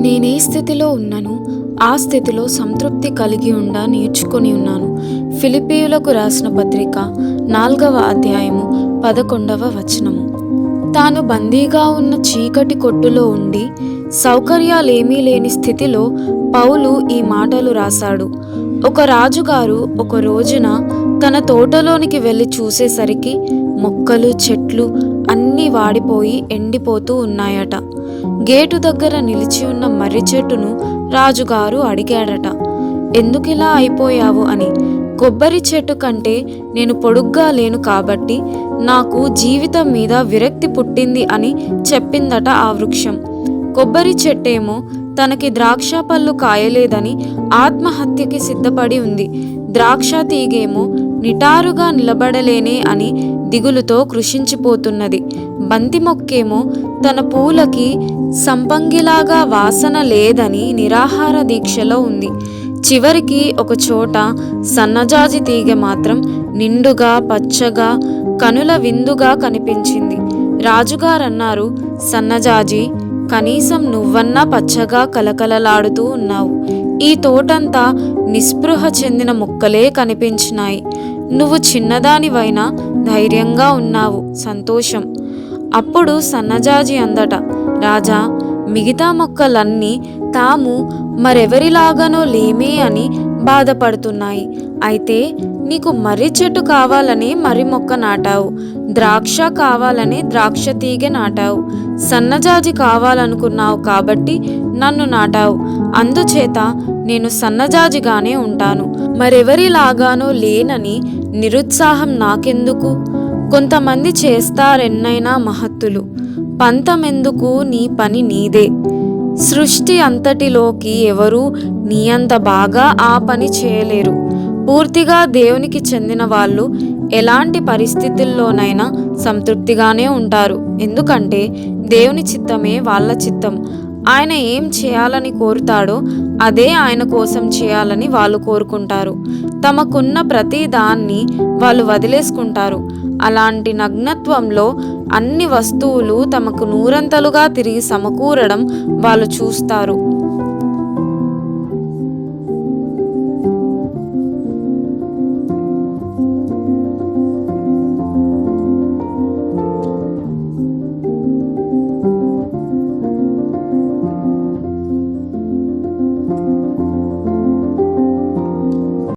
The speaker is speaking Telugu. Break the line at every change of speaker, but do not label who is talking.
నేనే స్థితిలో ఉన్నాను ఆ స్థితిలో సంతృప్తి కలిగి ఉండ నేర్చుకొని ఉన్నాను. ఫిలిపియులకు రాసిన పత్రిక నాలుగవ అధ్యాయము పదకొండవ వచనము. తాను బందీగా ఉన్న చీకటి కొట్టులో ఉండి సౌకర్యాలేమీ లేని స్థితిలో పౌలు ఈ మాటలు రాశాడు. ఒక రాజుగారు ఒక రోజున తన తోటలోనికి వెళ్ళి చూసేసరికి మొక్కలు చెట్లు అన్నీ వాడిపోయి ఎండిపోతూ ఉన్నాయట. గేటు దగ్గర నిలిచి ఉన్న మర్రి చెట్టును రాజుగారు అడిగాడట. ఎందుకిలా అయిపోయావు అని. కొబ్బరి చెట్టు కంటే నేను పొడుగ్గా లేను కాబట్టి నాకు జీవితం మీద విరక్తి పుట్టింది అని చెప్పిందట ఆ వృక్షం. కొబ్బరి చెట్టేమో తనకి ద్రాక్ష పళ్ళు కాయలేదని ఆత్మహత్యకి సిద్ధపడి ఉంది. ద్రాక్ష తీగేమో నిటారుగా నిలబడలేనే అని దిగులుతో కృషించిపోతున్నది. బంతి మొక్కేమో తన పూలకి సంపంగిలాగా వాసన లేదని నిరాహార దీక్షలో ఉంది. చివరికి ఒక చోట సన్నజాజి తీగ మాత్రం నిండుగా పచ్చగా కనుల విందుగా కనిపించింది. రాజుగారన్నారు సన్నజాజి కనీసం నువ్వన్నా పచ్చగా కలకలలాడుతూ ఉన్నావు. ఈ తోటంతా నిస్పృహ చెందిన మొక్కలే కనిపించినాయి. నువ్వు చిన్నదానివైనా ధైర్యంగా ఉన్నావు. సంతోషం. అప్పుడు సన్నజాజి అందట రాజా మిగతా మొక్కలన్నీ తాము మరెవరిలాగానో లేమే అని బాధపడుతున్నాయి. అయితే నీకు మర్రి చెట్టు కావాలని మర్రి మొక్క నాటావు. ద్రాక్ష కావాలని ద్రాక్ష తీగ నాటావు. సన్నజాజి కావాలనుకున్నావు కాబట్టి నన్ను నాటావు. అందుచేత నేను సన్నజాజిగానే ఉంటాను. మరెవరిలాగానో లేనని నిరుత్సాహం నాకెందుకు? కొంతమంది చేస్తారెన్నైనా మహత్తులు. పంతమెందుకు నీ పని నీదే? సృష్టి అంతటిలోకి ఎవరూ నీ అంత బాగా ఆ పని చేయలేరు. పూర్తిగా దేవునికి చెందిన వాళ్ళు ఎలాంటి పరిస్థితుల్లోనైనా సంతృప్తిగానే ఉంటారు. ఎందుకంటే దేవుని చిత్తమే వాళ్ళ చిత్తం. ఆయన ఏం చేయాలని కోరుతాడో అదే ఆయన కోసం చేయాలని వాళ్ళు కోరుకుంటారు. తమకున్న ప్రతి దాన్ని వాళ్ళు వదిలేసుకుంటారు. అలాంటి నగ్నత్వంలో అన్ని వస్తువులు తమకు నూరంతలుగా తిరిగి సమకూరడం వాళ్ళు చూస్తారు.